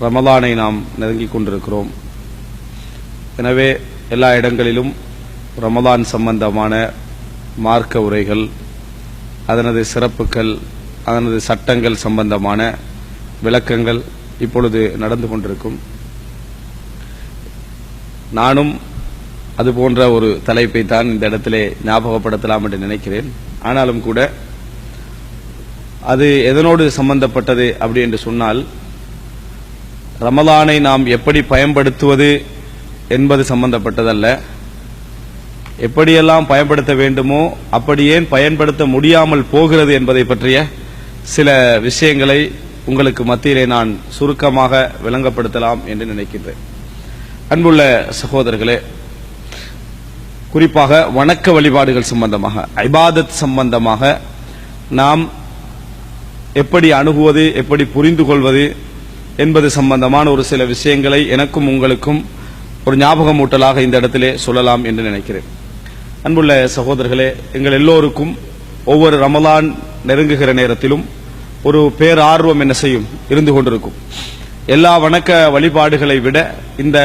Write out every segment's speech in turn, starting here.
ரமலானை நாம் நெருங்கிக் கொண்டிருக்கிறோம். எனவே எல்லா இடங்களிலும் ரமலான் சம்பந்தமான மார்க்க உரைகள் அதனது சிறப்புகள் அதனது சட்டங்கள் சம்பந்தமான விளக்கங்கள் இப்பொழுது நடந்து கொண்டிருக்கும். நானும் அது போன்ற ஒரு தலைப்பை தான் இந்த இடத்திலே ஞாபகப்படுத்தலாம் என்று நினைக்கிறேன். ஆனாலும் கூட அது எதனோடு சம்பந்தப்பட்டது அப்படி என்று சொன்னால் ரமலானை நாம் எப்படி பயன்படுத்துவது என்பது சம்பந்தப்பட்டதல்ல. எப்படியெல்லாம் பயன்படுத்த வேண்டுமோ அப்படி ஏன் பயன்படுத்த முடியாமல் போகிறது என்பதை பற்றிய சில விஷயங்களை உங்களுக்கு மத்தியிலே நான் சுருக்கமாக விளங்கப்படுத்தலாம் என்று நினைக்கின்றேன். அன்புள்ள சகோதரர்களே குறிப்பாக வணக்க வழிபாடுகள் சம்பந்தமாக ஐபாதத் சம்பந்தமாக நாம் எப்படி அணுகுவது எப்படி புரிந்து கொள்வது என்பது சம்பந்தமான ஒரு சில விஷயங்களை எனக்கும் உங்களுக்கும் ஒரு ஞாபகமூட்டலாக இந்த இடத்திலே சொல்லலாம் என்று நினைக்கிறேன். அன்புள்ள சகோதரர்களே எங்கள் எல்லோருக்கும் ஒவ்வொரு ரமலான் நெருங்குகிற நேரத்திலும் ஒரு பேரார்வம் என்ன செய்யும் இருந்து கொண்டிருக்கும். எல்லா வணக்க வழிபாடுகளை விட இந்த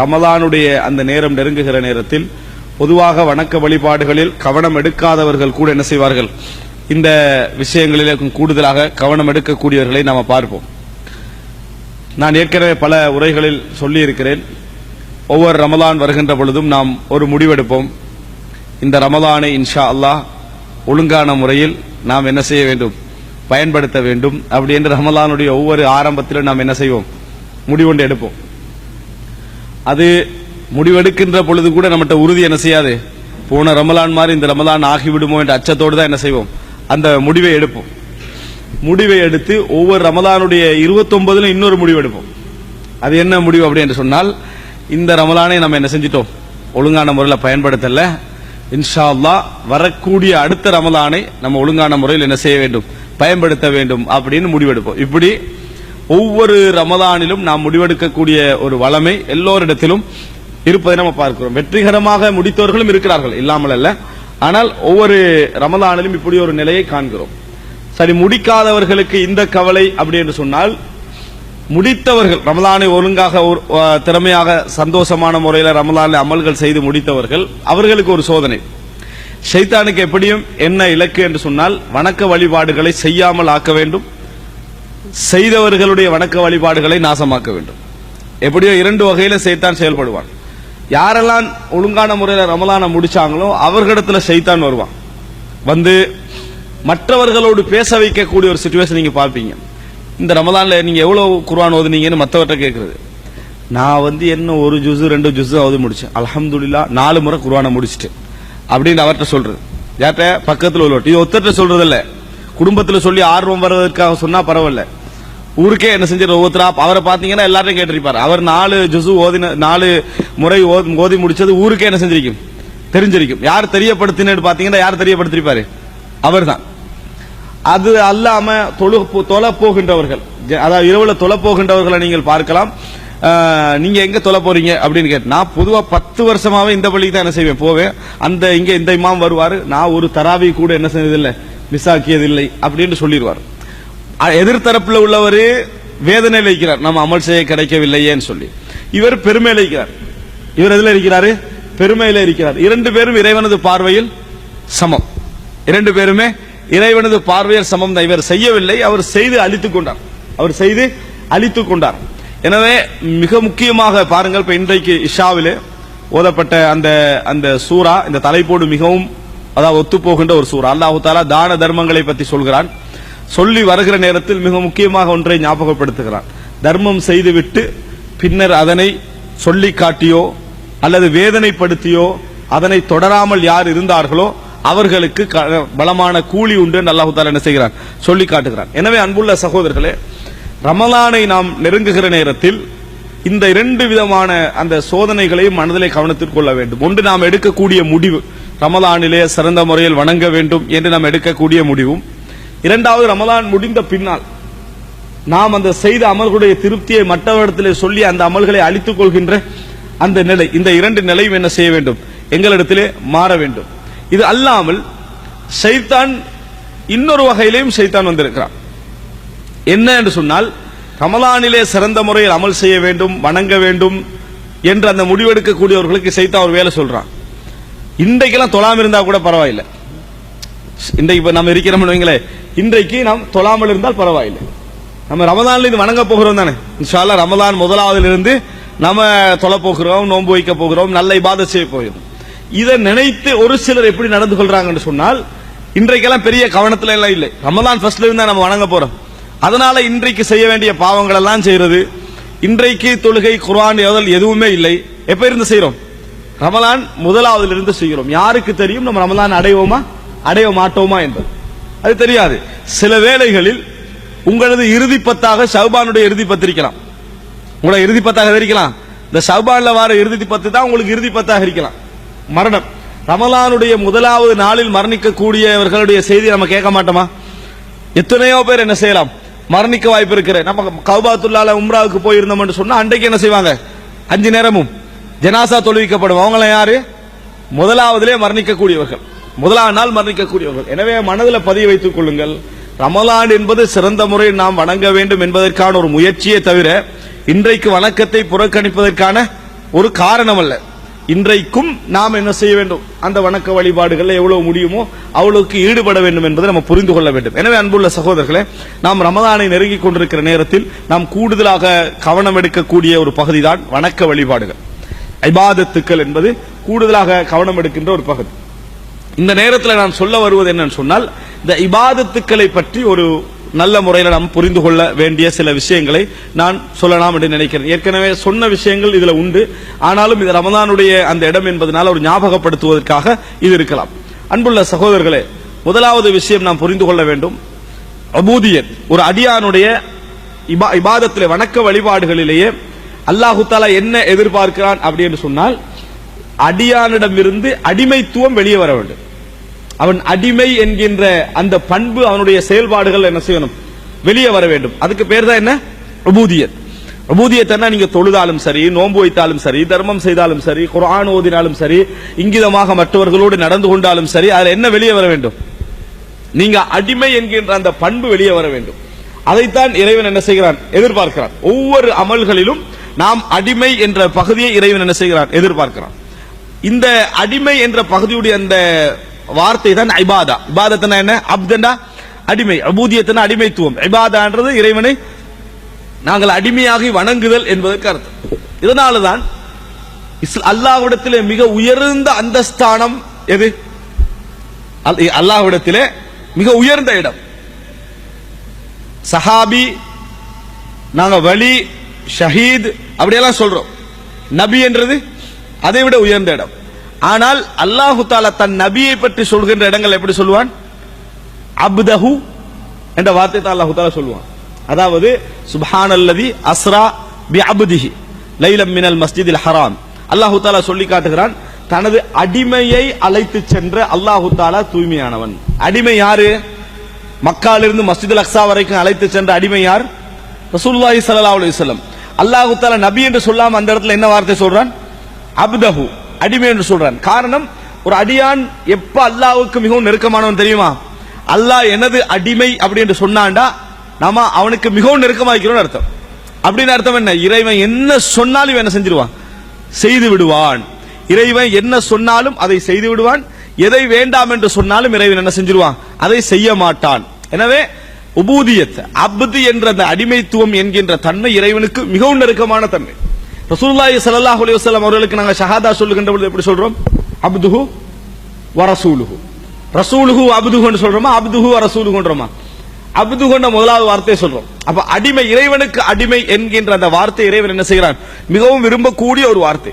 ரமலானுடைய அந்த நேரம் நெருங்குகிற நேரத்தில் பொதுவாக வணக்க வழிபாடுகளில் கவனம் எடுக்காதவர்கள் கூட என்ன செய்வார்கள்? இந்த விஷயங்களிலே கூடுதலாக கவனம் எடுக்கக்கூடியவர்களை நாம் பார்ப்போம். நான் ஏற்கனவே பல உரைகளில் சொல்லியிருக்கிறேன். ஒவ்வொரு ரமலான் வருகின்ற பொழுதும் நாம் ஒரு முடிவெடுப்போம். இந்த ரமலானை இன்ஷா அல்லாஹ் ஒழுங்கான முறையில் நாம் என்ன செய்ய வேண்டும் பயன்படுத்த வேண்டும் அப்படி என்று ரமலானுடைய ஒவ்வொரு ஆரம்பத்திலும் நாம் என்ன செய்வோம்? முடிவொண்டு எடுப்போம். அது முடிவெடுக்கின்ற பொழுது கூட நம்மகிட்ட உறுதி என்ன செய்யாது? போன ரமலான் மாதிரி இந்த ரமலான் ஆகிவிடுமோ என்ற அச்சத்தோடு தான் என்ன செய்வோம்? அந்த முடிவை எடுப்போம். முடிவை எடுத்து ஒவ்வொரு ரமலானுடைய இருபத்தொன்பதுல இன்னொரு முடிவு எடுப்போம். அது என்ன முடிவு அப்படி என்று சொன்னால் இந்த ரமலானை நம்ம என்ன செஞ்சிட்டோம்? ஒழுங்கான முறையில் பயன்படுத்தல. இன்ஷா அல்லா வரக்கூடிய அடுத்த ரமலானை நம்ம ஒழுங்கான முறையில் என்ன செய்ய வேண்டும்? பயன்படுத்த வேண்டும் அப்படின்னு முடிவெடுப்போம் இப்படி ஒவ்வொரு ரமலானிலும் நாம் முடிவெடுக்கக்கூடிய ஒரு வளமை எல்லோரிடத்திலும் இருப்பதை நம்ம பார்க்கிறோம். வெற்றிகரமாக முடித்தவர்களும் இருக்கிறார்கள் இல்லாமல் அல்ல. ஆனால் ஒவ்வொரு ரமலானிலும் இப்படி ஒரு நிலையை காண்கிறோம். சரி முடிக்காதவர்களுக்கு இந்த கவலை அப்படி என்று சொன்னால் முடித்தவர்கள் ரமலானை ஒழுங்காக ஒரு- திறமையாக சந்தோஷமான முறையில் ரமலானில் அமல்கள் செய்து முடித்தவர்கள் அவர்களுக்கு ஒரு சோதனை. ஷைத்தானுக்கு எப்படியும் என்ன இலக்கு என்று சொன்னால் வணக்க வழிபாடுகளை செய்யாமல் ஆக்க வேண்டும். செய்தவர்களுடைய வணக்க வழிபாடுகளை நாசமாக்க வேண்டும். எப்படியோ இரண்டு வகையில சைத்தான் செயல்படுவான். யாரெல்லாம் ஒழுங்கான முறையில் ரமலானை முடிச்சாங்களோ அவர்களிடத்துல சைத்தான் வருவான். வந்து மற்றவர்களோடு பேச வைக்கக்கூடிய ஒரு சுச்சுவேஷன் நீங்க பார்ப்பீங்க. இந்த ரமதான்ல நீங்க எவ்வளவு குர்ஆன் ஓதுனீங்கன்னு மற்றவர்கிட்ட கேட்கறது நான் வந்து என்ன ஒரு ஜூஸ் ரெண்டு ஜூஸ் ஓதி முடிச்சேன். அலமதுல்லா நாலு முறை குர்ஆனை முடிச்சுட்டு. அப்படின்னு அவர்கிட்ட சொல்றது. யார்கிட்ட பக்கத்தில் உள்ளவர்கிட்ட இது ஒருத்தர்ட்ட சொல்றது இல்ல குடும்பத்தில் சொல்லி ஆர்வம் வர்றதுக்காக சொன்னா பரவாயில்ல. ஊருக்கே என்ன செஞ்சு ஒவ்வொருத்தரா அவரை பாத்தீங்கன்னா எல்லாரையும் கேட்டிருப்பார். அவர் நாலு ஜுசு ஓதின நாலு முறை ஓதி- ஓதி முடிச்சது ஊருக்கே என்ன செஞ்சிருக்கும்? தெரிஞ்சிருக்கும். யார் தெரியப்படுத்தினு பாத்தீங்கன்னா யார் தெரியப்படுத்திருப்பாரு? அவர்தான். அது அல்லாம தொழு தொலை போகின்றவர்கள் அதாவது இரவுல தொலை போகின்றவர்களை நீங்கள் பார்க்கலாம். நீங்க எங்க தொலை போறீங்க அப்படின்னு கேட்டு நான் பொதுவா பத்து வருஷமாவே இந்த பள்ளிக்கு தான் என்ன செய்வேன் போவேன். அந்த இங்க இந்த இமாம் வருவாரு நான் ஒரு தராவி கூட என்ன செஞ்சதில்லை மிஸ் ஆக்கியதில்லை அப்படின்னு சொல்லிடுவார். எதிர்த்தரப்புல உள்ளவர் வேதனை இருக்கிறார். நம்ம அமல் செய்ய கிடைக்கவில்லையேன்னு சொல்லி. இவர் பெருமையில இருக்கிறார். இவர் எதுல இருக்கிறாரு? பெருமையில இருக்கிறார். இரண்டு பேரும் இறைவனது பார்வையில் சமம். இரண்டு பேருமே இறைவனது பார்வையர் சமம் தான். இவர் செய்யவில்லை அவர் செய்து அழித்துக் கொண்டார். அவர் செய்து அழித்துக் கொண்டார். எனவே மிக முக்கியமாக பாருங்கள் இப்ப இன்றைக்கு இஷாவிலே ஓதப்பட்ட அந்த அந்த சூரா இந்த தலைப்போடு மிகவும் அதாவது ஒத்துப்போகின்ற ஒரு சூறா. அல்லாஹு தாலா தான தர்மங்களை பற்றி சொல்கிறான். சொல்லி வருகிற நேரத்தில் மிக முக்கியமாக ஒன்றை ஞாபகப்படுத்துகிறான். தர்மம் செய்துவிட்டு பின்னர் அதனை சொல்லி காட்டியோ அல்லது வேதனைப்படுத்தியோ அதனை தொடராமல் யார் இருந்தார்களோ அவர்களுக்கு க- பலமான கூலி உண்டு என்று அல்லாஹு தாலா என்ன செய்கிறான்? சொல்லி காட்டுகிறான். எனவே அன்புள்ள சகோதரர்களே ரமலானை நாம் நெருங்குகிற நேரத்தில் இந்த இரண்டு விதமான அந்த சோதனைகளையும் மனதிலே கவனத்தில் கொள்ள வேண்டும். ஒன்று நாம் எடுக்கக்கூடிய முடிவு ரமலானிலே சிறந்த முறையில் வணங்க வேண்டும் என்று நாம் எடுக்கக்கூடிய முடிவும். இரண்டாவது ரமலான் முடிந்த பின்னால் நாம் அந்த செய்த அமல்களுடைய திருப்தியை மற்றவரிடத்திலே சொல்லி அந்த அமல்களை அழித்துக் கொள்கின்ற அந்த நிலை இந்த இரண்டு நிலையும் என்ன செய்ய வேண்டும்? எங்களிடத்திலே மாற வேண்டும். இது அல்லாமல் சைத்தான் இன்னொரு வகையிலையும் சைத்தான் வந்திருக்கிறான். என்ன என்று சொன்னால் ரமலானிலே சிறந்த முறையில் அமல் செய்ய வேண்டும் வணங்க வேண்டும் என்று அந்த முடிவெடுக்கக்கூடியவர்களுக்கு சைத்தா ஒரு வேலை சொல்றான். இன்றைக்கெல்லாம் தொழாமல் இருந்தா கூட பரவாயில்லை. இன்றைக்கு இப்போ நம்ம இருக்கிறோம்னு வைங்களேன் இன்றைக்கு நாம் தொழாமல் இருந்தால் பரவாயில்லை. நம்ம ரமதான்ல இது வணங்க போகிறோம் தானே? இன்ஷால்லா ரமதான் முதலாவதுல இருந்து நம்ம தொலை போகிறோம் நோன்பு வைக்க போகிறோம் நல்ல இபாத செய்ய போகிறோம். இதை நினைத்து ஒரு சிலர் எப்படி நடந்து கொள்றாங்கன்னு சொன்னால் இன்றைக்கெல்லாம் பெரிய கவனத்துல எல்லாம் இல்லை. ரமதான் ஃபர்ஸ்ட்ல இருந்தா நம்ம வணங்க போறோம். அதனால இன்றைக்கு செய்ய வேண்டிய பாவங்கள் எல்லாம் செய்யறது. இன்றைக்கு தொழுகை குர்ஆன் ஏதல் எதுவுமே இல்லை. எப்ப இருந்து செய்யறோம் ரமலான் முதலாவதுல இருந்து செய்கிறோம். யாருக்கு தெரியும்? நம்ம ரமலான் அடைவோமா? அடைய மாட்டோமா என்பது. அது தெரியாது. சில வேளைகளில் உங்களது இறுதி பத்தாக சவுபானுடைய இறுதி பத்திரிக்கலாம். உங்களை இறுதி பத்தாக இருக்கலாம் இந்த சவுபான்ல வர இறுதி பத்து தான் உங்களுக்கு இறுதி பத்தாக இருக்கலாம். மரணம். ரமலானுடைய முதலாவது நாளில் மரணிக்கக்கூடியவர்களுடைய செய்தி நம்ம கேட்க மாட்டோமா? எத்தனையோ பேர் என்ன செய்யலாம்? மரணிக்க வாய்ப்பு இருக்கிற நம்ம கௌபாத்துல்லால உம்ராவுக்கு போயிருந்தோம்னு சொன்னா அன்றைக்கு என்ன செய்வாங்க? அஞ்சு நேரமும் ஜனாசா தொழுவிக்கப்படும் அவங்கள யாரு? முதலாவதிலே மரணிக்கக்கூடியவர்கள். முதலாவது நாள் மரணிக்கக்கூடியவர்கள். எனவே மனதில் பதிய வைத்துக் கொள்ளுங்கள். ரமலான் என்பது சிறந்த முறையில் நாம் வணங்க வேண்டும் என்பதற்கான ஒரு முயற்சியே தவிர இன்றைக்கு வணக்கத்தை புறக்கணிப்பதற்கான ஒரு காரணம் அல்ல இன்றைக்கும் நாம் என்ன செய்ய வேண்டும்? அந்த வணக்க வழிபாடுகள் எவ்வளவு முடியுமோ அவ்வளவுக்கு ஈடுபட வேண்டும் என்பதை நம்ம புரிந்து கொள்ள வேண்டும். எனவே அன்புள்ள சகோதரர்களே நாம் ரமதானை நெருங்கிக் கொண்டிருக்கிற நேரத்தில் நாம் கூடுதலாக கவனம் எடுக்கக்கூடிய ஒரு பகுதி தான் வணக்க வழிபாடுகள். ஐபாதத்துக்கள் என்பது கூடுதலாக கவனம் எடுக்கின்ற ஒரு பகுதி. இந்த நேரத்தில் நான் சொல்ல வருவது என்னன்னு சொன்னால் இந்த இபாதத்துக்களை பற்றி ஒரு நல்ல முறையில் நாம் புரிந்து கொள்ள வேண்டிய சில விஷயங்களை நான் சொல்லலாம் என்று நினைக்கிறேன். ஏற்கனவே சொன்ன விஷயங்கள் இதுல உண்டு. ஆனாலும் இது ரமதானுடைய அந்த இடம் என்பதனால் ஒரு ஞாபகப்படுத்துவதற்காக இது இருக்கலாம். அன்புள்ள சகோதரர்களே முதலாவது விஷயம் நாம் புரிந்து கொள்ள வேண்டும். அபூதியன் ஒரு அடியானுடைய இபா இபாதத்திலே வணக்க வழிபாடுகளிலேயே அல்லாஹு தாலா என்ன எதிர்பார்க்கிறான் அப்படின்னு சொன்னால் அடியானிடமிருந்து அடிமைத்துவம் வெளியே வர வேண்டும். அவன் அடிமை என்கின்ற அந்த பண்பு அவனுடைய செயல்பாடுகள் என்ன செய்யணும்? வெளியே வர வேண்டும். அதுக்கு பேர் தான் என்ன? உபூதியத். உபூதியத்னா நீங்க தொழுதாலும் சரி நோன்பு வைத்தாலும் சரி தர்மம் செய்தாலும் சரி குரான் ஓதினாலும் சரி இங்கிதமாக மற்றவர்களோடு நடந்து கொண்டாலும் சரி அதுல என்ன வெளியே வர வேண்டும்? நீங்க அடிமை என்கின்ற அந்த பண்பு வெளியே வர வேண்டும். அதைத்தான் இறைவன் என்ன செய்கிறான்? எதிர்பார்க்கிறான். ஒவ்வொரு அமல்களிலும் நாம் அடிமை என்ற பகுதியை இறைவன் என்ன செய்கிறான்? எதிர்பார்க்கிறான். இந்த அடிமை என்ற பகுதியுடைய அந்த வார்த்தை தான் ஐபாதா இபாதத்னா என்ன? அப்தண்டா? அடிமை. அபூதியத்தின அடிமைத்துவம். ஐபாதான்றது இறைவனை நாங்கள் அடிமையாகி வணங்குதல் என்பதற்கு அர்த்தம். இதனால தான் அல்லாஹ்விடத்திலே மிக உயர்ந்த அந்தஸ்தானம் எது? அல்லாஹ்விடத்திலே மிக உயர்ந்த இடம். சஹாபி நாங்க வலி ஷஹீத் அப்படியெல்லாம் சொல்றோம். நபி என்றது அதை விட உயர்ந்த இடம். ஆனால் அல்லாஹு தாலா தன் நபியை பற்றி சொல்கின்ற இடங்கள் எப்படி சொல்லுவான்? அப்தஹு என்ற வார்த்தை தான் அல்லாஹு தாலா சொல்லுவான். அதாவது சுபஹான் அல்லதி அஸ்ரா பி அப்திஹி லைலம் மினல் மஸ்ஜிதில் ஹராம். அல்லாஹு தாலா சொல்லி காட்டுகிறான் தனது அடிமையை அழைத்து சென்ற அல்லாஹு தாலா தூய்மையானவன். அடிமை யாரு? மக்காலிருந்து மஸ்ஜித் அக்ஸா வரைக்கும் அழைத்து சென்ற அடிமை யார்? ரசூல்லாஹி சல்லா அலைஹி அல்லாஹு தாலா நபி என்று சொல்லாம அந்த இடத்துல என்ன வார்த்தை சொல்றான்? அப்தஹு. அடிமை என்று சொல்றான். காரணம் ஒரு அடியான் எப்ப அல்லாவுக்கு மிகவும் நெருக்கமானவன் தெரியுமா? அல்லாஹ் எனது அடிமை அப்படி என்று சொன்னான்டா நாம அவனுக்கு மிகவும் நெருக்கமாக்கிறோம் அர்த்தம். அப்படின்னு அர்த்தம் என்ன? இறைவன் என்ன சொன்னாலும் இவன் என்ன செஞ்சிருவான்? செய்து விடுவான். இறைவன் என்ன சொன்னாலும் அதை செய்து விடுவான். எதை வேண்டாம் என்று சொன்னாலும் இறைவன் என்ன செஞ்சிருவான்? அதை செய்ய மாட்டான். எனவே உபூதியத் அப்து என்ற அந்த அடிமைத்துவம் என்கின்ற தன்மை இறைவனுக்கு மிகவும் நெருக்கமான தன்மை. ரசூலுல்லாஹி சல்லாஹ் அலைஹி வஸல்லம் அவர்களுக்கு நாங்கள் ஷஹாதா சொல்லுகின்ற பொழுது எப்படி சொல்றோம்? அப்துஹு வரசூலுஹு ரசூலுஹு. அப்துஹுன்னு சொல்றோமா? அப்துஹு வரசூலுகுன்றோமா அப்துஹுன்ற முதலாவது வார்த்தையை சொல்றோம். அப்ப அடிமை இறைவனுக்கு அடிமை என்கின்ற அந்த வார்த்தை இறைவன் என்ன செய்கிறான்? மிகவும் விரும்பக்கூடிய ஒரு வார்த்தை.